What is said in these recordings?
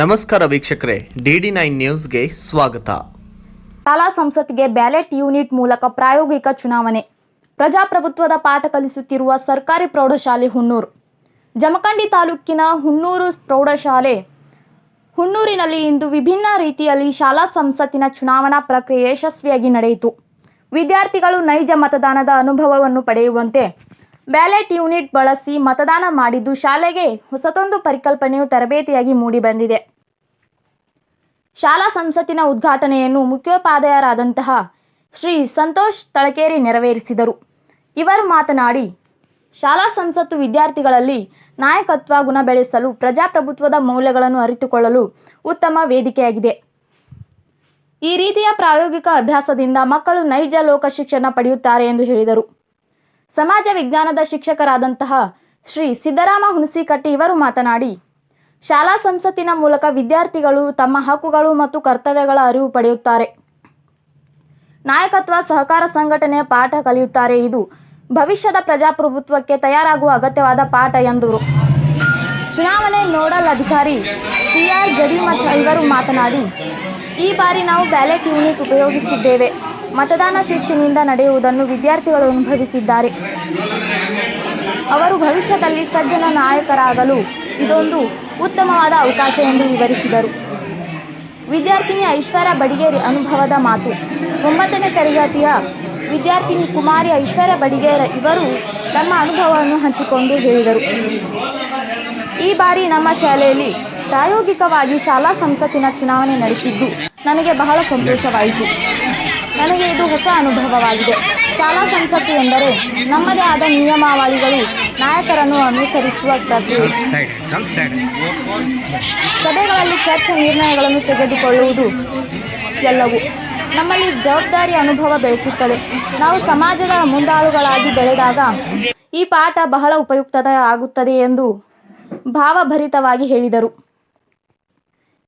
ನಮಸ್ಕಾರ ವೀಕ್ಷಕರೇ DD nine ನ್ಯೂಸ್ಗೆ ಸ್ವಾಗತ. ಶಾಲಾ ಸಂಸತ್ಗೆ ಬ್ಯಾಲೆಟ್ ಯೂನಿಟ್ ಮೂಲಕ ಪ್ರಾಯೋಗಿಕ ಚುನಾವಣೆ. ಪ್ರಜಾಪ್ರಭುತ್ವದ ಪಾಠ ಕಲಿಸುತ್ತಿರುವ ಸರ್ಕಾರಿ ಪ್ರೌಢಶಾಲೆ ಹುಣ್ಣೂರು ಜಮಖಂಡಿ ತಾಲೂಕಿನ ಹುಣ್ಣೂರು ಪ್ರೌಢಶಾಲೆ ಹುಣ್ಣೂರಿನಲ್ಲಿ ಇಂದು ವಿಭಿನ್ನ ರೀತಿಯಲ್ಲಿ ಶಾಲಾ ಸಂಸತ್ತಿನ ಚುನಾವಣಾ ಪ್ರಕ್ರಿಯೆ ಯಶಸ್ವಿಯಾಗಿ ನಡೆಯಿತು. ವಿದ್ಯಾರ್ಥಿಗಳು ನೈಜ ಮತದಾನದ ಅನುಭವವನ್ನು ಪಡೆಯುವಂತೆ ಬ್ಯಾಲೆಟ್ ಯೂನಿಟ್ ಬಳಸಿ ಮತದಾನ ಮಾಡಿದ್ದು ಶಾಲೆಗೆ ಹೊಸತೊಂದು ಪರಿಕಲ್ಪನೆಯು ತರಬೇತಿಯಾಗಿ ಮೂಡಿಬಂದಿದೆ ಶಾಲಾ ಸಂಸತ್ತಿನ ಉದ್ಘಾಟನೆಯನ್ನು ಮುಖ್ಯೋಪಾಧ್ಯಾಯರಾದಂತಹ ಶ್ರೀ ಸಂತೋಷ್ ತಳಕೇರಿ ನೆರವೇರಿಸಿದರು. ಇವರು ಮಾತನಾಡಿ, ಶಾಲಾ ಸಂಸತ್ತು ವಿದ್ಯಾರ್ಥಿಗಳಲ್ಲಿ ನಾಯಕತ್ವ ಗುಣ ಬೆಳೆಸಲು ಪ್ರಜಾಪ್ರಭುತ್ವದ ಮೌಲ್ಯಗಳನ್ನು ಅರಿತುಕೊಳ್ಳಲು ಉತ್ತಮ ವೇದಿಕೆಯಾಗಿದೆ. ಈ ರೀತಿಯ ಪ್ರಾಯೋಗಿಕ ಅಭ್ಯಾಸದಿಂದ ಮಕ್ಕಳು ನೈಜ ಲೋಕ ಶಿಕ್ಷಣ ಪಡೆಯುತ್ತಾರೆ ಎಂದು ಹೇಳಿದರು. ಸಮಾಜ ವಿಜ್ಞಾನದ ಶಿಕ್ಷಕರಾದಂತಹ ಶ್ರೀ ಸಿದ್ದರಾಮ ಹುಣಸಿಕಟ್ಟಿ ಇವರು ಮಾತನಾಡಿ, ಶಾಲಾ ಸಂಸತ್ತಿನ ಮೂಲಕ ವಿದ್ಯಾರ್ಥಿಗಳು ತಮ್ಮ ಹಕ್ಕುಗಳು ಮತ್ತು ಕರ್ತವ್ಯಗಳ ಅರಿವು ಪಡೆಯುತ್ತಾರೆ. ನಾಯಕತ್ವ ಸಹಕಾರ ಸಂಘಟನೆಯ ಪಾಠ ಕಲಿಯುತ್ತಾರೆ. ಇದು ಭವಿಷ್ಯದ ಪ್ರಜಾಪ್ರಭುತ್ವಕ್ಕೆ ತಯಾರಾಗುವ ಅಗತ್ಯವಾದ ಪಾಠ ಎಂದರು. ಚುನಾವಣೆ ನೋಡಲ್ ಅಧಿಕಾರಿ ಸಿಆರ್ ಜಡಿಮಠ ಇವರು ಮಾತನಾಡಿ, ಈ ಬಾರಿ ನಾವು ಬ್ಯಾಲೆಟ್ ಯೂನಿಟ್ ಉಪಯೋಗಿಸಿದ್ದೇವೆ. ಮತದಾನ ಶಿಸ್ತಿನಿಂದ ನಡೆಯುವುದನ್ನು ವಿದ್ಯಾರ್ಥಿಗಳು ಅನುಭವಿಸಿದ್ದಾರೆ. ಅವರು ಭವಿಷ್ಯದಲ್ಲಿ ಸಜ್ಜನ ನಾಯಕರಾಗಲು ಇದೊಂದು ಉತ್ತಮವಾದ ಅವಕಾಶ ಎಂದು ವಿವರಿಸಿದರು. ವಿದ್ಯಾರ್ಥಿನಿ ಐಶ್ವರ್ಯ ಬಡಿಗೇರಿ ಅನುಭವದ ಮಾತು. ಒಂಬತ್ತನೇ ತರಗತಿಯ ವಿದ್ಯಾರ್ಥಿನಿ ಕುಮಾರಿ ಐಶ್ವರ್ಯ ಬಡಿಗೇರ ಇವರು ತಮ್ಮ ಅನುಭವವನ್ನು ಹಂಚಿಕೊಂಡು ಹೇಳಿದರು. ಈ ಬಾರಿ ನಮ್ಮ ಶಾಲೆಯಲ್ಲಿ ಪ್ರಾಯೋಗಿಕವಾಗಿ ಶಾಲಾ ಸಂಸತ್ತಿನ ಚುನಾವಣೆ ನಡೆಸಿದ್ದು ನನಗೆ ಬಹಳ ಸಂತೋಷವಾಯಿತು. ನನಗೆ ಇದು ಹೊಸ ಅನುಭವವಾಗಿದೆ. ಶಾಲಾ ಸಂಸತ್ತು ಎಂದರೆ ನಮ್ಮದೇ ಆದ ನಿಯಮಾವಳಿಗಳು ನಾಯಕರನ್ನು ಅನುಸರಿಸುವ ಸಭೆಗಳಲ್ಲಿ ಚರ್ಚೆ ನಿರ್ಣಯಗಳನ್ನು ತೆಗೆದುಕೊಳ್ಳುವುದು ಎಲ್ಲವೂ ನಮ್ಮಲ್ಲಿ ಜವಾಬ್ದಾರಿ ಅನುಭವ ಬೆಳೆಸುತ್ತದೆ. ನಾವು ಸಮಾಜದ ಮುಂದಾಳುಗಳಾಗಿ ಬೆಳೆದಾಗ ಈ ಪಾಠ ಬಹಳ ಉಪಯುಕ್ತದ ಆಗುತ್ತದೆ ಎಂದು ಭಾವಭರಿತವಾಗಿ ಹೇಳಿದರು.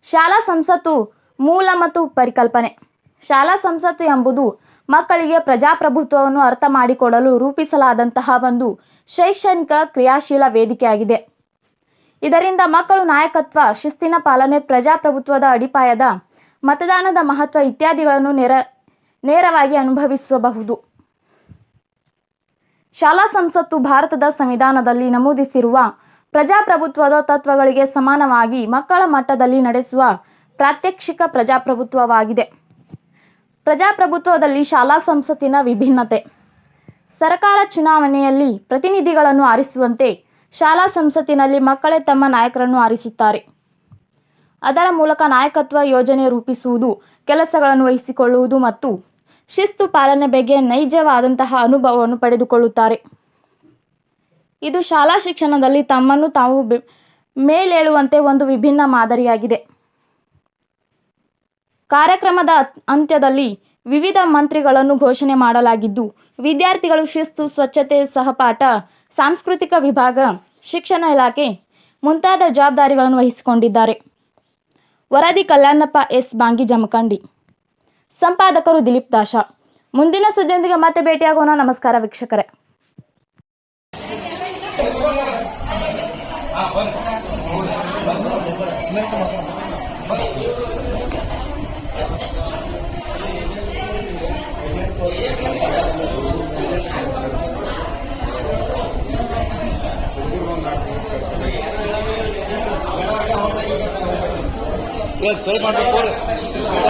ಶಾಲಾ ಸಂಸತ್ತು ಮೂಲ ಮತ್ತು ಪರಿಕಲ್ಪನೆ. ಶಾಲಾ ಸಂಸತ್ತು ಎಂಬುದು ಮಕ್ಕಳಿಗೆ ಪ್ರಜಾಪ್ರಭುತ್ವವನ್ನು ಅರ್ಥ ಮಾಡಿಕೊಡಲು ರೂಪಿಸಲಾದಂತಹ ಒಂದು ಶೈಕ್ಷಣಿಕ ಕ್ರಿಯಾಶೀಲ ವೇದಿಕೆಯಾಗಿದೆ. ಇದರಿಂದ ಮಕ್ಕಳು ನಾಯಕತ್ವ, ಶಿಸ್ತಿನ ಪಾಲನೆ, ಪ್ರಜಾಪ್ರಭುತ್ವದ ಅಡಿಪಾಯದ ಮತದಾನದ ಮಹತ್ವ ಇತ್ಯಾದಿಗಳನ್ನು ನೇರ, ನೇರವಾಗಿ ಅನುಭವಿಸಬಹುದು. ಶಾಲಾ ಸಂಸತ್ತು ಭಾರತದ ಸಂವಿಧಾನದಲ್ಲಿ ನಮೂದಿಸಿರುವ ಪ್ರಜಾಪ್ರಭುತ್ವದ ತತ್ವಗಳಿಗೆ ಸಮಾನವಾಗಿ ಮಕ್ಕಳ ಮಟ್ಟದಲ್ಲಿ ನಡೆಸುವ ಪ್ರಾತ್ಯಕ್ಷಿಕ ಪ್ರಜಾಪ್ರಭುತ್ವವಾಗಿದೆ. ಪ್ರಜಾಪ್ರಭುತ್ವದಲ್ಲಿ ಶಾಲಾ ಸಂಸತ್ತಿನ ವಿಭಿನ್ನತೆ. ಸರ್ಕಾರ ಚುನಾವಣೆಯಲ್ಲಿ ಪ್ರತಿನಿಧಿಗಳನ್ನು ಆರಿಸುವಂತೆ ಶಾಲಾ ಸಂಸತ್ತಿನಲ್ಲಿ ಮಕ್ಕಳೇ ತಮ್ಮ ನಾಯಕರನ್ನು ಆರಿಸುತ್ತಾರೆ. ಅದರ ಮೂಲಕ ನಾಯಕತ್ವ ಯೋಜನೆ ರೂಪಿಸುವುದು, ಕೆಲಸಗಳನ್ನು ವಹಿಸಿಕೊಳ್ಳುವುದು ಮತ್ತು ಶಿಸ್ತು ಪಾಲನೆ ಬಗ್ಗೆ ನೈಜವಾದಂತಹ ಅನುಭವವನ್ನು ಪಡೆದುಕೊಳ್ಳುತ್ತಾರೆ. ಇದು ಶಾಲಾ ಶಿಕ್ಷಣದಲ್ಲಿ ತಮ್ಮನ್ನು ತಾವು ಮೇಲೇಳುವಂತೆ ಒಂದು ವಿಭಿನ್ನ ಮಾದರಿಯಾಗಿದೆ. ಕಾರ್ಯಕ್ರಮದ ಅಂತ್ಯದಲ್ಲಿ ವಿವಿಧ ಮಂತ್ರಿಗಳನ್ನು ಘೋಷಣೆ ಮಾಡಲಾಗಿದ್ದು, ವಿದ್ಯಾರ್ಥಿಗಳು ಶಿಸ್ತು, ಸ್ವಚ್ಛತೆ, ಸಹಪಾಠ, ಸಾಂಸ್ಕೃತಿಕ ವಿಭಾಗ, ಶಿಕ್ಷಣ ಇಲಾಖೆ ಮುಂತಾದ ಜವಾಬ್ದಾರಿಗಳನ್ನು ವಹಿಸಿಕೊಂಡಿದ್ದಾರೆ. ವರದಿ ಕಲ್ಯಾಣಪ್ಪ ಎಸ್. ಬಾಂಗಿ ಜಮಖಂಡಿ. ಸಂಪಾದಕರು ದಿಲೀಪ್ ದಾಶ. ಮುಂದಿನ ಸುದ್ದಿಯೊಂದಿಗೆ ಮತ್ತೆ ಭೇಟಿಯಾಗೋಣ. ನಮಸ್ಕಾರ ವೀಕ್ಷಕರೇ. ಸ್ವಲ್ಪ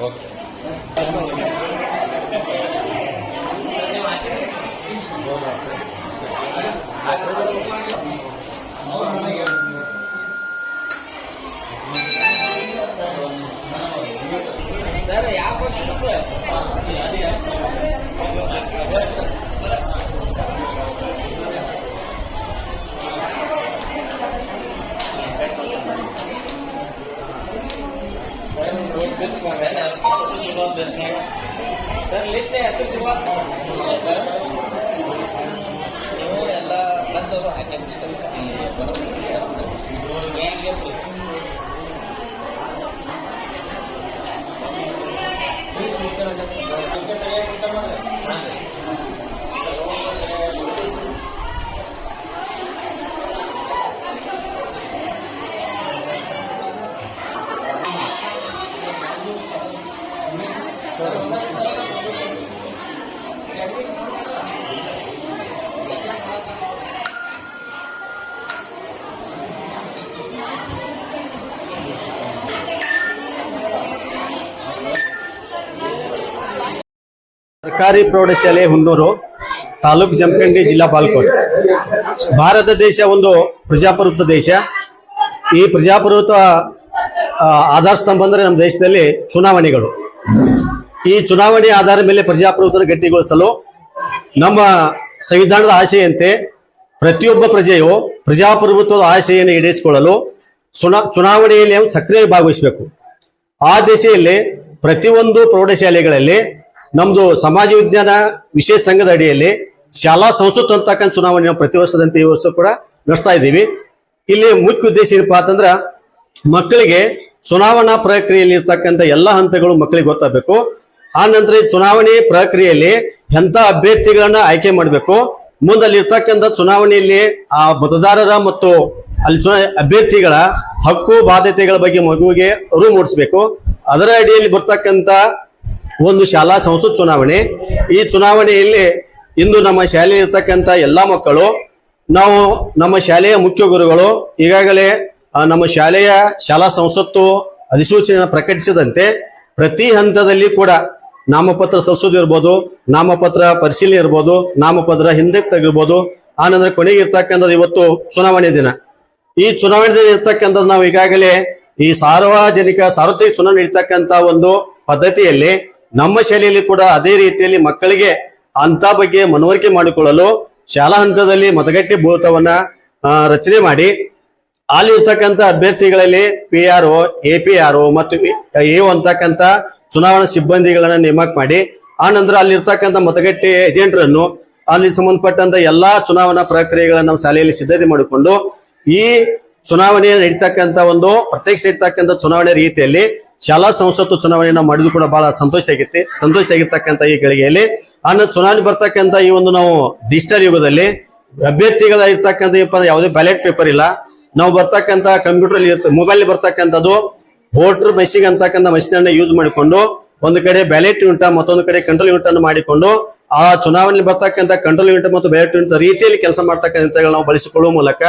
ಓಕೆ ಸರ್ ಲಿಸ್ಟ್ ಎಷ್ಟು ಶುರುವಾತ್ ನೀವು ಎಲ್ಲ ಪ್ಲಸ್ ಅವರು ಹಾಕಿ ಸರ್ ಸರ್ ಸರ್ಕಾರಿ ಪ್ರೌಢಶಾಲೆ ಹುನ್ನೂರು, ತಾಲೂಕು ಜಮಖಂಡಿ, ಜಿಲ್ಲಾ ಬಾಲ್ಕೋಟ್ ಭಾರತ ದೇಶ ಒಂದು ಪ್ರಜಾಪ್ರಭುತ್ವ ದೇಶ. ಈ ಪ್ರಜಾಪ್ರಭುತ್ವ ಆಧಾರ ಸ್ತಂಭ ಅಂದರೆ ನಮ್ಮ ದೇಶದಲ್ಲಿ ಚುನಾವಣೆಗಳು. ಈ ಚುನಾವಣೆ ಆಧಾರದ ಮೇಲೆ ಪ್ರಜಾಪ್ರಭುತ್ವ ಗಟ್ಟಿಗೊಳಿಸಲು ನಮ್ಮ ಸಂವಿಧಾನದ ಆಶೆಯಂತೆ ಪ್ರತಿಯೊಬ್ಬ ಪ್ರಜೆಯು ಪ್ರಜಾಪ್ರಭುತ್ವದ ಆಶೆಯನ್ನು ಈಡೇರಿಸಿಕೊಳ್ಳಲು ಚುನಾ, ಚುನಾವಣೆಯಲ್ಲಿ ಸಕ್ರಿಯವಾಗಿ ಸಕ್ರಿಯ ಭಾಗವಹಿಸಬೇಕು. ಆ ದಿಶೆಯಲ್ಲಿ ಪ್ರತಿಯೊಂದು ಪ್ರೌಢಶಾಲೆಗಳಲ್ಲಿ ನಮ್ದು ಸಮಾಜ ವಿಜ್ಞಾನ ವಿಶೇಷ ಸಂಘದ ಅಡಿಯಲ್ಲಿ ಶಾಲಾ ಸಂಸ್ಕೃತ ಅಂತಕ್ಕಂಥ ಚುನಾವಣೆ ನಾವು ಪ್ರತಿ ವರ್ಷದಂತೆ ಈ ವರ್ಷ ಕೂಡ ನಡೆಸ್ತಾ ಇದ್ದೀವಿ. ಇಲ್ಲಿ ಮುಖ್ಯ ಉದ್ದೇಶ ಏನಪ್ಪಾ ಅಂತಂದ್ರೆ ಮಕ್ಕಳಿಗೆ ಚುನಾವಣಾ ಪ್ರಕ್ರಿಯೆಯಲ್ಲಿ ಇರ್ತಕ್ಕಂಥ ಎಲ್ಲ ಹಂತಗಳು ಮಕ್ಕಳಿಗೆ ಗೊತ್ತಾಗಬೇಕು. ಆ ನಂತರ ಚುನಾವಣೆ ಪ್ರಕ್ರಿಯೆಯಲ್ಲಿ ಎಂಥ ಅಭ್ಯರ್ಥಿಗಳನ್ನ ಆಯ್ಕೆ ಮಾಡಬೇಕು. ಮುಂದೆ ಅಲ್ಲಿರ್ತಕ್ಕಂಥ ಚುನಾವಣೆಯಲ್ಲಿ ಆ ಮತದಾರರ ಮತ್ತು ಅಲ್ಲಿ ಅಭ್ಯರ್ಥಿಗಳ ಹಕ್ಕು, ಬಾಧ್ಯತೆಗಳ ಬಗ್ಗೆ ಮಗುವಿಗೆ ಅರಿವು ಮೂಡಿಸಬೇಕು. ಅದರ ಅಡಿಯಲ್ಲಿ ಬರ್ತಕ್ಕಂಥ ಒಂದು ಶಾಲಾ ಸಂಸತ್ ಚುನಾವಣೆ. ಈ ಚುನಾವಣೆಯಲ್ಲಿ ಇಂದು ನಮ್ಮ ಶಾಲೆಯಲ್ಲಿ ಇರ್ತಕ್ಕಂಥ ಎಲ್ಲ ಮಕ್ಕಳು, ನಾವು ನಮ್ಮ ಶಾಲೆಯ ಮುಖ್ಯ ಗುರುಗಳು, ಈಗಾಗಲೇ ನಮ್ಮ ಶಾಲೆಯ ಶಾಲಾ ಸಂಸತ್ತು ಅಧಿಸೂಚನೆಯನ್ನು ಪ್ರಕಟಿಸಿದಂತೆ ಪ್ರತಿ ಹಂತದಲ್ಲಿ ಕೂಡ ನಾಮಪತ್ರ ಸಲ್ಲಿಸೋದು ಇರ್ಬೋದು, ನಾಮಪತ್ರ ಪರಿಶೀಲನೆ ಇರ್ಬೋದು, ನಾಮಪತ್ರ ಹಿಂದೆ ತೆಗಿರ್ಬೋದು ಆನಂತರ ಕೊನೆಗೆ ಇರ್ತಕ್ಕಂಥದ್ದು ಇವತ್ತು ಚುನಾವಣೆ ದಿನ. ಈ ಚುನಾವಣೆಯಲ್ಲಿ ಇರ್ತಕ್ಕಂಥದ್ದು ನಾವು ಈಗಾಗಲೇ ಈ ಸಾರ್ವಜನಿಕ, ಸಾರ್ವತ್ರಿಕ ಚುನಾವಣೆ ಇರ್ತಕ್ಕಂಥ ಒಂದು ಪದ್ಧತಿಯಲ್ಲಿ ನಮ್ಮ ಶಾಲೆಯಲ್ಲಿ ಕೂಡ ಅದೇ ರೀತಿಯಲ್ಲಿ ಮಕ್ಕಳಿಗೆ ಅಂತ ಬಗ್ಗೆ ಮನವರಿಕೆ ಮಾಡಿಕೊಳ್ಳಲು ಶಾಲಾ ಹಂತದಲ್ಲಿ ಮತಗಟ್ಟೆ ಭೂತವನ್ನ ರಚನೆ ಮಾಡಿ. ಅಲ್ಲಿ ಇರ್ತಕ್ಕಂಥ ಅಭ್ಯರ್ಥಿಗಳಲ್ಲಿ P R O A P R O ಮತ್ತು ಎ ಅಂತಕ್ಕಂಥ ಚುನಾವಣಾ ಸಿಬ್ಬಂದಿಗಳನ್ನ ನೇಮಕ ಮಾಡಿ. ಆ ನಂತರ ಅಲ್ಲಿ ಇರ್ತಕ್ಕಂಥ ಮತಗಟ್ಟೆ ಏಜೆಂಟರನ್ನು ಅಲ್ಲಿ ಸಂಬಂಧಪಟ್ಟಂತ ಎಲ್ಲಾ ಚುನಾವಣಾ ಪ್ರಕ್ರಿಯೆಗಳನ್ನ ನಾವು ಶಾಲೆಯಲ್ಲಿ ಸಿದ್ಧತೆ ಮಾಡಿಕೊಂಡು ಈ ಚುನಾವಣೆ ನಡೀತಕ್ಕಂಥ ಒಂದು ಪ್ರತ್ಯಕ್ಷ ನಡೀತಕ್ಕಂಥ ಚುನಾವಣೆ ರೀತಿಯಲ್ಲಿ ಶಾಲಾ ಸಂಸತ್ತು ಚುನಾವಣೆಯನ್ನ ನಾವು ಮಾಡಿದ್ರು ಕೂಡ ಬಹಳ ಸಂತೋಷ ಆಗಿತ್ತು. ಸಂತೋಷ ಆಗಿರ್ತಕ್ಕಂಥ ಈ ಗಳಿಗೆಯಲ್ಲಿ ಅನ್ನ ಚುನಾವಣೆ ಬರ್ತಕ್ಕಂಥ ಈ ಒಂದು ನಾವು ಡಿಜಿಟಲ್ ಯುಗದಲ್ಲಿ ಅಭ್ಯರ್ಥಿಗಳ ಇರ್ತಕ್ಕಂಥ ಯಾವುದೇ ಬ್ಯಾಲೆಟ್ ಪೇಪರ್ ಇಲ್ಲ. ನಾವು ಬರ್ತಕ್ಕಂಥ ಕಂಪ್ಯೂಟರ್ ಮೊಬೈಲ್ ಬರ್ತಕ್ಕಂಥದ್ದು ವೋಟರ್ ಮೆಷಿನ್ ಅಂತಕ್ಕಂಥ machine ಅನ್ನ ಯೂಸ್ ಮಾಡಿಕೊಂಡು ಒಂದು ಕಡೆ ಬ್ಯಾಲೆಟ್ ಯೂನಿಟ್ ಮತ್ತೊಂದು ಕಡೆ ಕಂಟ್ರೋಲ್ ಯೂನಿಟ್ ಅನ್ನು ಮಾಡಿಕೊಂಡು ಆ ಚುನಾವಣೆಯಲ್ಲಿ ಬರ್ತಕ್ಕಂಥ ಕಂಟ್ರೋಲ್ ಯೂನಿಟ್ ಮತ್ತು ಬ್ಯಾಲೆಟ್ ಯೂನಿಟ್ ರೀತಿಯಲ್ಲಿ ಕೆಲಸ ಮಾಡ್ತಕ್ಕಂಥ ಯಂತ್ರಗಳನ್ನ ನಾವು ಬಳಸಿಕೊಳ್ಳುವ ಮೂಲಕ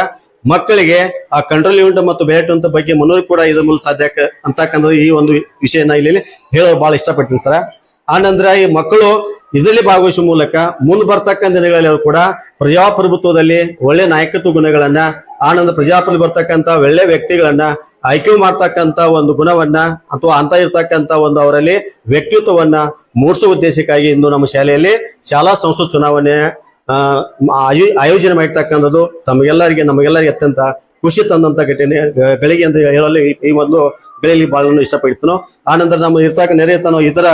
ಮಕ್ಕಳಿಗೆ ಆ ಕಂಟ್ರೋಲ್ ಯೂನಿಟ್ ಮತ್ತು ಬ್ಯಾಲೆಟ್ ಯೂನಿಟ್ ಬಗ್ಗೆ ಮನೋರು ಕೂಡ ಇದ್ರ ಮೂಲಕ ಸಾಧ್ಯ ಅಂತಕ್ಕಂಥದ್ದು ಈ ಒಂದು ವಿಷಯನ ಇಲ್ಲಿ ಹೇಳೋದು ಬಹಳ ಇಷ್ಟಪಡ್ತೀನಿ ಸರ್. ಆ ನಂತರ ಈ ಮಕ್ಕಳು ಇದರಲ್ಲಿ ಭಾಗವಹಿಸುವ ಮೂಲಕ ಮುಂದೆ ಬರ್ತಕ್ಕಂಥ ದಿನಗಳಲ್ಲಿ ಅವರು ಕೂಡ ಪ್ರಜಾಪ್ರಭುತ್ವದಲ್ಲಿ ಒಳ್ಳೆ ನಾಯಕತ್ವ ಗುಣಗಳನ್ನ ಆನಂದ ಪ್ರಜಾಪತಿ ಬರ್ತಕ್ಕಂಥ ಒಳ್ಳೆ ವ್ಯಕ್ತಿಗಳನ್ನ ಆಯ್ಕೆ ಮಾಡ್ತಕ್ಕಂಥ ಒಂದು ಗುಣವನ್ನ ಅಥವಾ ಅಂತ ಇರ್ತಕ್ಕಂಥ ಒಂದು ಅವರಲ್ಲಿ ವ್ಯಕ್ತಿತ್ವವನ್ನ ಮೂಡಿಸುವ ಉದ್ದೇಶಕ್ಕಾಗಿ ಇಂದು ನಮ್ಮ ಶಾಲೆಯಲ್ಲಿ ಶಾಲಾ ಸಂಸತ್ ಚುನಾವಣೆ ಆಯೋಜನೆ ಮಾಡಿರ್ತಕ್ಕಂಥದ್ದು ತಮಗೆಲ್ಲರಿಗೆ, ನಮಗೆಲ್ಲರಿಗೆ ಅತ್ಯಂತ ಖುಷಿ ತಂದಂತ ಘಟನೆ ಗಳಿಗೆ ಅಂತ ಹೇಳಲು ಈ- ಒಂದು ಗಳಿಗೆ ಬಹಳ ಇಷ್ಟಪಡ್ತೀನೋ. ಆ ನಂತರ ನಮ್ಮ ಇರ್ತಕ್ಕ ನೆರೆ ಇದರ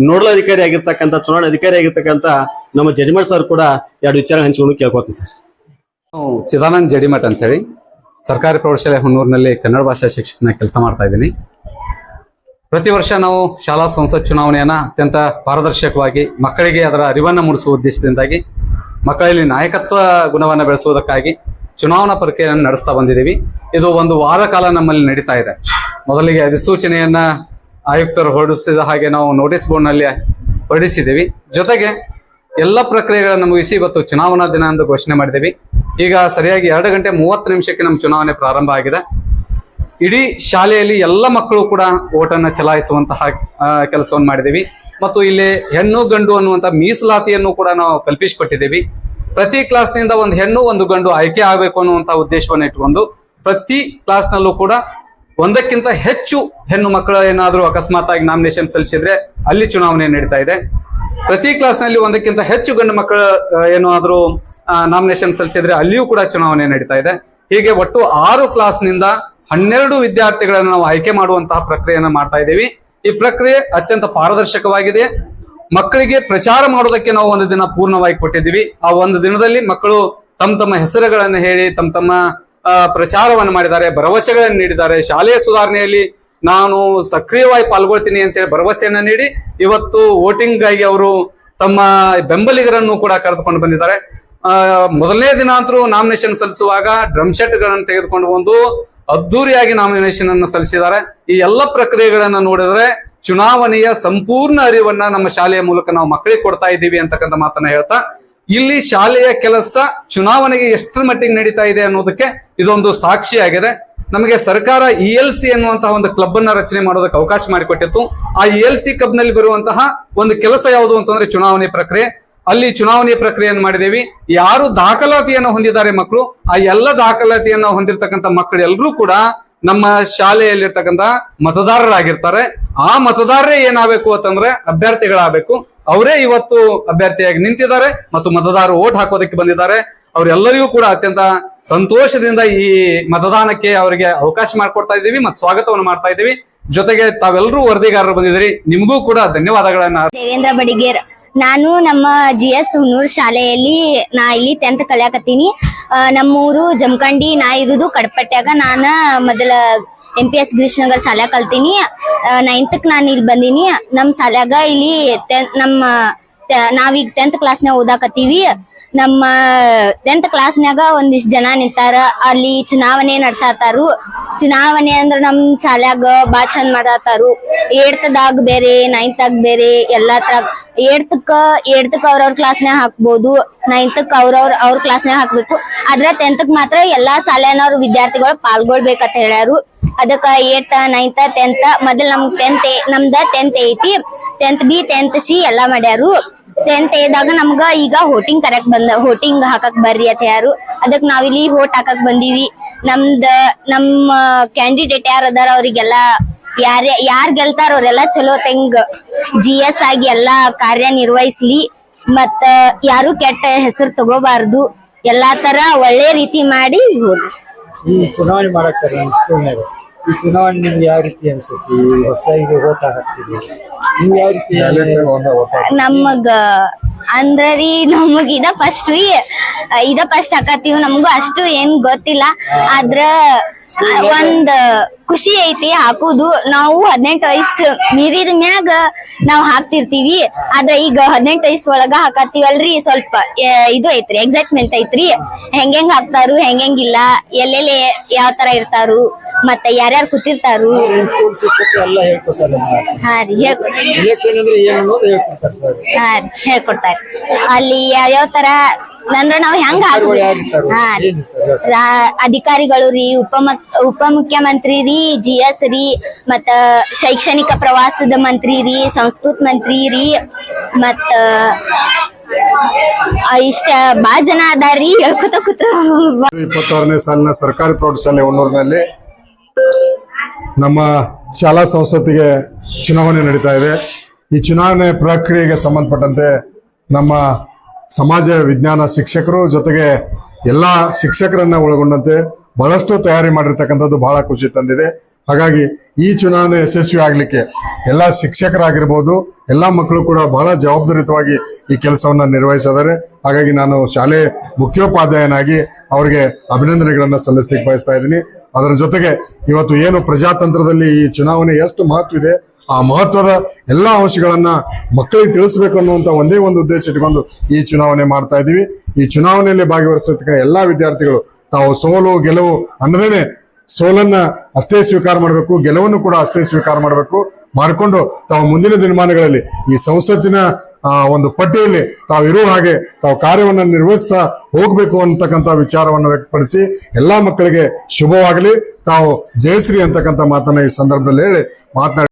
ನೋಡಲ್ ಅಧಿಕಾರಿ ಆಗಿರ್ತಕ್ಕಂಥ, ಚುನಾವಣಾ ಅಧಿಕಾರಿ ಆಗಿರ್ತಕ್ಕಂಥ ನಮ್ಮ ಜಡ್ಜ್ಮೆಂಟ್ ಸರ್ ಕೂಡ ಎರಡು ವಿಚಾರ ಹಂಚಿಕೊಂಡು ಕೇಳ್ಕೊತೀನಿ ಸರ್. ಚಿದಾನಂದ್ ಜಡಿಮಠ್ ಅಂತ ಹೇಳಿ ಸರ್ಕಾರಿ ಪ್ರೌಢಶಾಲೆ ಹೊನ್ನೂರಿನಲ್ಲಿ ಕನ್ನಡ ಭಾಷಾ ಶಿಕ್ಷಕನ ಕೆಲಸ ಮಾಡ್ತಾ ಇದ್ದೀನಿ. ಪ್ರತಿ ವರ್ಷ ನಾವು ಶಾಲಾ ಸಂಸತ್ ಚುನಾವಣೆಯನ್ನ ಅತ್ಯಂತ ಪಾರದರ್ಶಕವಾಗಿ ಮಕ್ಕಳಿಗೆ ಅದರ ಅರಿವನ್ನ ಮೂಡಿಸುವ ಉದ್ದೇಶದಿಂದಾಗಿ ಮಕ್ಕಳಲ್ಲಿ ನಾಯಕತ್ವ ಗುಣವನ್ನು ಬೆಳೆಸುವುದಕ್ಕಾಗಿ ಚುನಾವಣಾ ಪ್ರಕ್ರಿಯೆಯನ್ನು ನಡೆಸ್ತಾ ಬಂದಿದ್ದೀವಿ. ಇದು ಒಂದು ವಾರ ಕಾಲ ನಮ್ಮಲ್ಲಿ ನಡೀತಾ ಇದೆ. ಮೊದಲಿಗೆ ಅಧಿಸೂಚನೆಯನ್ನ ಆಯುಕ್ತರು ಹೊರಡಿಸಿದ ಹಾಗೆ ನಾವು ನೋಟಿಸ್ ಬೋರ್ಡ್ನಲ್ಲಿ ಹೊರಡಿಸಿದ್ದೀವಿ. ಜೊತೆಗೆ ಎಲ್ಲ ಪ್ರಕ್ರಿಯೆಗಳನ್ನು ಮುಗಿಸಿ ಇವತ್ತು ಚುನಾವಣಾ ದಿನ ಎಂದು ಘೋಷಣೆ ಮಾಡಿದ್ದೀವಿ. ಈಗ ಸರಿಯಾಗಿ ಎರಡು ಗಂಟೆ ಮೂವತ್ತು ನಿಮಿಷಕ್ಕೆ ನಮ್ಮ ಚುನಾವಣೆ ಪ್ರಾರಂಭ ಆಗಿದೆ. ಇಡೀ ಶಾಲೆಯಲ್ಲಿ ಎಲ್ಲ ಮಕ್ಕಳು ಕೂಡ ಓಟನ್ನು ಚಲಾಯಿಸುವಂತಹ ಕೆಲಸವನ್ನು ಮಾಡಿದ್ದೀವಿ. ಮತ್ತು ಇಲ್ಲಿ ಹೆಣ್ಣು ಗಂಡು ಅನ್ನುವಂಥ ಮೀಸಲಾತಿಯನ್ನು ಕೂಡ ನಾವು ಕಲ್ಪಿಸಿಕೊಟ್ಟಿದ್ದೀವಿ. ಪ್ರತಿ ಕ್ಲಾಸ್ನಿಂದ ಒಂದು ಹೆಣ್ಣು ಒಂದು ಗಂಡು ಆಯ್ಕೆ ಆಗಬೇಕು ಅನ್ನುವಂಥ ಉದ್ದೇಶವನ್ನು ಇಟ್ಕೊಂಡು ಪ್ರತಿ ಕ್ಲಾಸ್ನಲ್ಲೂ ಕೂಡ ಒಂದಕ್ಕಿಂತ ಹೆಚ್ಚು ಹೆಣ್ಣು ಮಕ್ಕಳು ಏನಾದರೂ ಅಕಸ್ಮಾತ್ ಆಗಿ ನಾಮಿನೇಷನ್ ಸಲ್ಲಿಸಿದ್ರೆ ಅಲ್ಲಿ ಚುನಾವಣೆ ನಡೀತಾ ಇದೆ. ಪ್ರತಿ ಕ್ಲಾಸ್ನಲ್ಲಿ ಒಂದಕ್ಕಿಂತ ಹೆಚ್ಚು ಗಂಡು ಮಕ್ಕಳು ಏನಾದರೂ ನಾಮಿನೇಷನ್ ಸಲ್ಲಿಸಿದ್ರೆ ಅಲ್ಲಿಯೂ ಕೂಡ ಚುನಾವಣೆ ನಡೀತಾ ಇದೆ. ಹೀಗೆ ಒಟ್ಟು ಆರು ಕ್ಲಾಸ್ನಿಂದ ಹನ್ನೆರಡು ವಿದ್ಯಾರ್ಥಿಗಳನ್ನು ನಾವು ಆಯ್ಕೆ ಮಾಡುವಂತಹ ಪ್ರಕ್ರಿಯೆಯನ್ನು ಮಾಡ್ತಾ ಇದ್ದೀವಿ. ಈ ಪ್ರಕ್ರಿಯೆ ಅತ್ಯಂತ ಪಾರದರ್ಶಕವಾಗಿದೆ. ಮಕ್ಕಳಿಗೆ ಪ್ರಚಾರ ಮಾಡೋದಕ್ಕೆ ನಾವು ಒಂದು ದಿನ ಪೂರ್ಣವಾಗಿ ಕೊಟ್ಟಿದ್ದೀವಿ. ಆ ಒಂದು ದಿನದಲ್ಲಿ ಮಕ್ಕಳು ತಮ್ಮ ತಮ್ಮ ಹೆಸರುಗಳನ್ನು ಹೇಳಿ, ತಮ್ಮ ತಮ್ಮ ಪ್ರಚಾರವನ್ನು ಮಾಡಿದ್ದಾರೆ, ಭರವಸೆಗಳನ್ನು ನೀಡಿದ್ದಾರೆ. ಶಾಲೆಯ ಸುಧಾರಣೆಯಲ್ಲಿ ನಾನು ಸಕ್ರಿಯವಾಗಿ ಪಾಲ್ಗೊಳ್ತೀನಿ ಅಂತೇಳಿ ಭರವಸೆಯನ್ನ ನೀಡಿ, ಇವತ್ತು ವೋಟಿಂಗ್ಗಾಗಿ ಅವರು ತಮ್ಮ ಬೆಂಬಲಿಗರನ್ನು ಕೂಡ ಕರೆದುಕೊಂಡು ಬಂದಿದ್ದಾರೆ. ಮೊದಲನೇ ದಿನ ಅಂತರೂ ನಾಮಿನೇಷನ್ ಸಲ್ಲಿಸುವಾಗ ಡ್ರಮ್ ಶೆಟ್ಗಳನ್ನು ತೆಗೆದುಕೊಂಡು ಬಂದು ಅದ್ದೂರಿಯಾಗಿ ನಾಮಿನೇಷನ್ ಅನ್ನು ಸಲ್ಲಿಸಿದ್ದಾರೆ. ಈ ಎಲ್ಲ ಪ್ರಕ್ರಿಯೆಗಳನ್ನು ನೋಡಿದ್ರೆ ಚುನಾವಣೆಯ ಸಂಪೂರ್ಣ ಅರಿವನ್ನ ನಮ್ಮ ಶಾಲೆಯ ಮೂಲಕ ನಾವು ಮಕ್ಕಳಿಗೆ ಕೊಡ್ತಾ ಇದ್ದೀವಿ ಅಂತಕ್ಕಂಥ ಮಾತನ್ನ ಹೇಳ್ತಾ ಇಲ್ಲಿ ಶಾಲೆಯ ಕೆಲಸ ಚುನಾವಣೆಗೆ ಎಷ್ಟರ ಮಟ್ಟಿಗೆ ನಡೀತಾ ಇದೆ ಅನ್ನೋದಕ್ಕೆ ಇದೊಂದು ಸಾಕ್ಷಿಯಾಗಿದೆ. ನಮಗೆ ಸರ್ಕಾರ ಇ ಎಲ್ ಸಿ ಅನ್ನುವಂತಹ ಒಂದು ಕ್ಲಬ್ ಅನ್ನ ರಚನೆ ಮಾಡೋದಕ್ಕೆ ಅವಕಾಶ ಮಾಡಿಕೊಟ್ಟಿತ್ತು. ಆ ಇ ಎಲ್ ಸಿ ಕ್ಲಬ್ನಲ್ಲಿ ಬರುವಂತಹ ಒಂದು ಕೆಲಸ ಯಾವುದು ಅಂತಂದ್ರೆ ಚುನಾವಣೆ ಪ್ರಕ್ರಿಯೆ. ಅಲ್ಲಿ ಚುನಾವಣೆ ಪ್ರಕ್ರಿಯೆಯನ್ನು ಮಾಡಿದೇವಿ ಯಾರು ದಾಖಲಾತಿಯನ್ನು ಹೊಂದಿದ್ದಾರೆ ಮಕ್ಕಳು, ಆ ಎಲ್ಲ ದಾಖಲಾತಿಯನ್ನು ಹೊಂದಿರತಕ್ಕಂಥ ಮಕ್ಕಳು ಎಲ್ಲರೂ ಕೂಡ ನಮ್ಮ ಶಾಲೆಯಲ್ಲಿರ್ತಕ್ಕಂಥ ಮತದಾರರಾಗಿರ್ತಾರೆ. ಆ ಮತದಾರರೇ ಏನಾಗಬೇಕು ಅಂತಂದ್ರೆ ಅಭ್ಯರ್ಥಿಗಳಾಗಬೇಕು. ಅವರೇ ಇವತ್ತು ಅಭ್ಯರ್ಥಿಯಾಗಿ ನಿಂತಿದ್ದಾರೆ ಮತ್ತು ಮತದಾರರು ಓಟ್ ಹಾಕೋದಕ್ಕೆ ಬಂದಿದ್ದಾರೆ. ಅವರೆಲ್ಲರಿಗೂ ಕೂಡ ಅತ್ಯಂತ ಸಂತೋಷದಿಂದ ಈ ಮತದಾನಕ್ಕೆ ಅವರಿಗೆ ಅವಕಾಶ ಮಾಡಿಕೊಡ್ತಾ ಇದ್ದೀವಿ ಮತ್ತು ಸ್ವಾಗತವನ್ನು ಮಾಡ್ತಾ ಇದ್ದೀವಿ. ಜೊತೆಗೆ ತಾವೆಲ್ಲರೂ ವರದಿಗಾರರು ಬಂದಿದ್ದೀರಿ. ನಿಮಗೂ ಕೂಡ ಧನ್ಯವಾದಗಳನ್ನ ದೇವೇಂದ್ರ ಬಡಿಗೇರ್, ನಾನು ನಮ್ಮ ಜಿ ಎಸ್ ಹುನ್ನೂರ್ ಶಾಲೆಯಲ್ಲಿ ನಾ ಇಲ್ಲಿ ಟೆಂತ್ ಕಲಿಯಾಕತ್ತೀನಿ. ನಮ್ಮೂರು ಜಮಖಂಡಿ ನಾ ಇರುದು ಕಡಪಟ್ಟ್ಯಾಗ ನಾನು ಮೊದಲ ಎಂ ಪಿ ಎಸ್ ಗಿರೀಶ್ನಗರ್ ಶಾಲ್ಯಾಗ ಕಲ್ತೀನಿ. ನೈನ್ತ್ಕ್ ನಾನು ಇಲ್ಲಿ ಬಂದೀನಿ. ನಮ್ಮ ಶಾಲ್ಯಾಗ ಇಲ್ಲಿ ನಮ್ಮ ನಾವೀಗ ಟೆಂತ್ ಕ್ಲಾಸ್ನಾಗ ಓದಾಕತ್ತೀವಿ. ನಮ್ಮ ಟೆಂತ್ ಕ್ಲಾಸ್ನಾಗ ಒಂದಿಷ್ಟು ಜನ ನಿಂತಾರ. ಅಲ್ಲಿ ಚುನಾವಣೆ ನಡ್ಸಾತಾರು. ಚುನಾವಣೆ ಅಂದ್ರ ನಮ್ ಶಾಲ್ಯಾಗ ಬಾ ಚಂದ್ ಮಾಡಾತಾರು. ಏಡ್ತದಾಗ ಬೇರೆ ನೈನ್ತಾಗ ಬೇರೆ, ಎಲ್ಲಾ ತರ ಏಡ್ತಕ್ಕ ಏಡ್ತಕ್ಕ ಅವ್ರವ್ರ ಕ್ಲಾಸ್ನಾಗ ಹಾಕ್ಬೋದು ನೈನ್ತಕ್ ಅವ್ರವ್ರ ಅವ್ರ ಕ್ಲಾಸ್ನಾಗ ಹಾಕ್ಬೇಕು. ಆದ್ರ ಟೆಂತ್ಕ್ ಮಾತ್ರ ಎಲ್ಲಾ ಶಾಲೆನವ್ರ ವಿದ್ಯಾರ್ಥಿಗಳು ಪಾಲ್ಗೊಳ್ಬೇಕಂತ ಹೇಳ್ಯಾರು. ಅದಕ್ಕ ಏಟ್ ನೈನ್ತ್ ಟೆಂತ್ ಮೊದಲ್ ನಮ್ ಟೆಂತ್ ನಮ್ದ ಟೆಂತ್ ಐತಿ. ಟೆಂತ್ ಬಿ ಟೆಂತ್ ಸಿ ಎಲ್ಲಾ ಮಾಡ್ಯಾರು. ಟೆಂತ್ ಏದಾಗ ನಮ್ಗ ಈಗ ಹೋಟಿಂಗ್ ಕರೆಕ್ಟ್ ಬಂದ ಹೋಟಿಂಗ್ ಹಾಕಕ್ ಬರ್ರಿ ಅಂತ ಯಾರು ಅದಕ್ ನಾವಿಲ್ಲಿ ಹೋಟ್ ಹಾಕಕ್ ಬಂದೀವಿ. ನಮ್ದ, ನಮ್ಮ ಕ್ಯಾಂಡಿಡೇಟ್ ಯಾರು ಅದಾರ ಅವ್ರಿಗೆಲ್ಲ ಯಾರ ಯಾರ್ ಗೆಲ್ತಾರ ಅವರೆಲ್ಲ ಚಲೋ ತೆಂಗ್ ಜಿ ಎಸ್ ಆಗಿ ಎಲ್ಲಾ ಕಾರ್ಯ ನಿರ್ವಹಿಸ್ಲಿ. ಮತ್ತ ಯಾರು ಕೆಟ್ಟ ಹೆಸರು ತಗೋಬಾರ್ದು. ಎಲ್ಲಾ ತರ ಒಳ್ಳೆ ರೀತಿ ಮಾಡಿ ಈ ಚುನಾವಣೆ ಮಾಡಾಕ್ತಾರೆ ನಮ್ಮ ಸ್ಕೂಲ್ನಾಗ. ಈ ಚುನಾವಣೆ ನಿಮ್ಗೆ ಯಾವ ರೀತಿ ಅನ್ಸುತ್ತೆ? ಈ ಹೊಸದಾಗಿ ಓಟ್ ಹಾಕ್ತೀವಿ ನೀವು ಯಾವ ರೀತಿ ನಮಗ ಅಂದ್ರ ರೀ ನಮಗ್ ಇದ ಫಸ್ಟ್ ರೀ. ಇದ ಫಸ್ಟ್ ಹಾಕತ್ತೀವಿ ನಮಗೂ ಅಷ್ಟು ಏನ್ ಗೊತ್ತಿಲ್ಲ. ಆದ್ರ ಒಂದ್ ಖುಷಿ ಐತಿ ಹಾಕುದು. ನಾವು ಹದಿನೆಂಟು ವಯಸ್ಸು ಮೀರಿದ ಮ್ಯಾಗ ನಾವು ಹಾಕ್ತಿರ್ತೀವಿ. ಆದ್ರ ಈಗ ಹದಿನೆಂಟು ವಯಸ್ಸು ಒಳಗ ಹಾಕತ್ತೀವಲ್ರಿ? ಸ್ವಲ್ಪ ಇದು ಐತ್ರಿ ಎಕ್ಸೈಟ್ಮೆಂಟ್ ಐತ್ರಿ. ಹೆಂಗೆಂಗ್ ಹಾಕ್ತಾರು ಹೆಂಗೆಂಗಿಲ್ಲ ಎಲ್ಲೆಲ್ಲಿ ಯಾವ ತರ ಇರ್ತಾರು ಮತ್ತೆ ಯಾರ್ಯಾರು ಕೂತಿರ್ತಾರು. ಹೇಳ್ಕೊತಾರೆ ಹಾ ರೀ ಹಾ ಹೇಳ್ಕೊಡ್ತಾರೆ. ಅಲ್ಲಿ ಯಾವ್ಯಾವ ತರ ಅಂದ್ರ ನಾವ್ ಹೆಂಗ ಹಾಕ್ಬೇಕು ಹಾ ರಾ- ಅಧಿಕಾರಿಗಳು ರೀ ಉಪ ಉಪಮುಖ್ಯಮಂತ್ರಿ ರೀ ಜಿ ಎಸ್ ರೀ ಮತ್ತ ಶೈಕ್ಷಣಿಕ ಪ್ರವಾಸದ ಮಂತ್ರಿ ರೀ ಸಂಸ್ಕೃತ ಮಂತ್ರಿ ರೀ ಮತ್ತ ಇಷ್ಟ ಬಾ ಜನ ಅದಾರಿ ಹೇಳ್ಕೊತ ಕೂತ್ರ. ಇಪ್ಪತ್ತಾರನೇ ಸಾಲಿನ ಸರ್ಕಾರಿ ಪ್ರೌಢಶಾಲೆ ಹೊನ್ನೂರಿನಲ್ಲಿ ನಮ್ಮ ಶಾಲಾ ಸಂಸತ್ತಿಗೆ ಚುನಾವಣೆ ನಡೀತಾ ಇದೆ. ಈ ಚುನಾವಣೆ ಪ್ರಕ್ರಿಯೆಗೆ ಸಂಬಂಧಪಟ್ಟಂತೆ ನಮ್ಮ ಸಮಾಜ ವಿಜ್ಞಾನ ಶಿಕ್ಷಕರು ಜೊತೆಗೆ ಎಲ್ಲ ಶಿಕ್ಷಕರನ್ನ ಒಳಗೊಂಡಂತೆ ಬಹಳಷ್ಟು ತಯಾರಿ ಮಾಡಿರ್ತಕ್ಕಂಥದ್ದು ಬಹಳ ಖುಷಿ ತಂದಿದೆ. ಹಾಗಾಗಿ ಈ ಚುನಾವಣೆ ಯಶಸ್ವಿ ಆಗಲಿಕ್ಕೆ ಎಲ್ಲ ಶಿಕ್ಷಕರಾಗಿರ್ಬೋದು, ಎಲ್ಲ ಮಕ್ಕಳು ಕೂಡ ಬಹಳ ಜವಾಬ್ದಾರಿಯುತವಾಗಿ ಈ ಕೆಲಸವನ್ನ ನಿರ್ವಹಿಸಿದ್ದಾರೆ. ಹಾಗಾಗಿ ನಾನು ಶಾಲೆ ಮುಖ್ಯೋಪಾಧ್ಯಾಯನಾಗಿ ಅವರಿಗೆ ಅಭಿನಂದನೆಗಳನ್ನ ಸಲ್ಲಿಸ್ಲಿಕ್ಕೆ ಬಯಸ್ತಾ ಇದ್ದೀನಿ. ಅದರ ಜೊತೆಗೆ ಇವತ್ತು ಏನು ಪ್ರಜಾತಂತ್ರದಲ್ಲಿ ಈ ಚುನಾವಣೆ ಎಷ್ಟು ಮಹತ್ವ ಇದೆ ಆ ಮಹತ್ವದ ಎಲ್ಲ ಅಂಶಗಳನ್ನ ಮಕ್ಕಳಿಗೆ ತಿಳಿಸ್ಬೇಕು ಅನ್ನುವಂತ ಒಂದೇ ಒಂದು ಉದ್ದೇಶ ಇಟ್ಕೊಂಡು ಈ ಚುನಾವಣೆ ಮಾಡ್ತಾ ಇದ್ದೀವಿ. ಈ ಚುನಾವಣೆಯಲ್ಲಿ ಭಾಗವಹಿಸತಕ್ಕ ಎಲ್ಲಾ ವಿದ್ಯಾರ್ಥಿಗಳು ತಾವು ಸೋಲು, ಗೆಲುವು ಅನ್ನದೇನೆ ಸೋಲನ್ನ ಅಷ್ಟೇ ಸ್ವೀಕಾರ ಮಾಡಬೇಕು, ಗೆಲುವನ್ನು ಕೂಡ ಅಷ್ಟೇ ಸ್ವೀಕಾರ ಮಾಡಬೇಕು. ಮಾಡಿಕೊಂಡು ತಾವು ಮುಂದಿನ ದಿನಮಾನಗಳಲ್ಲಿ ಈ ಸಂಸತ್ತಿನ ಒಂದು ಪಟ್ಟಿಯಲ್ಲಿ ತಾವು ಇರುವ ಹಾಗೆ ತಾವು ಕಾರ್ಯವನ್ನು ನಿರ್ವಹಿಸ್ತಾ ಹೋಗ್ಬೇಕು ಅಂತಕ್ಕಂಥ ವಿಚಾರವನ್ನು ವ್ಯಕ್ತಪಡಿಸಿ ಎಲ್ಲಾ ಮಕ್ಕಳಿಗೆ ಶುಭವಾಗಲಿ. ತಾವು ಜಯಶ್ರೀ ಅಂತಕ್ಕಂಥ ಮಾತನ್ನ ಈ ಸಂದರ್ಭದಲ್ಲಿ ಹೇಳಿ ಮಾತನಾಡಿ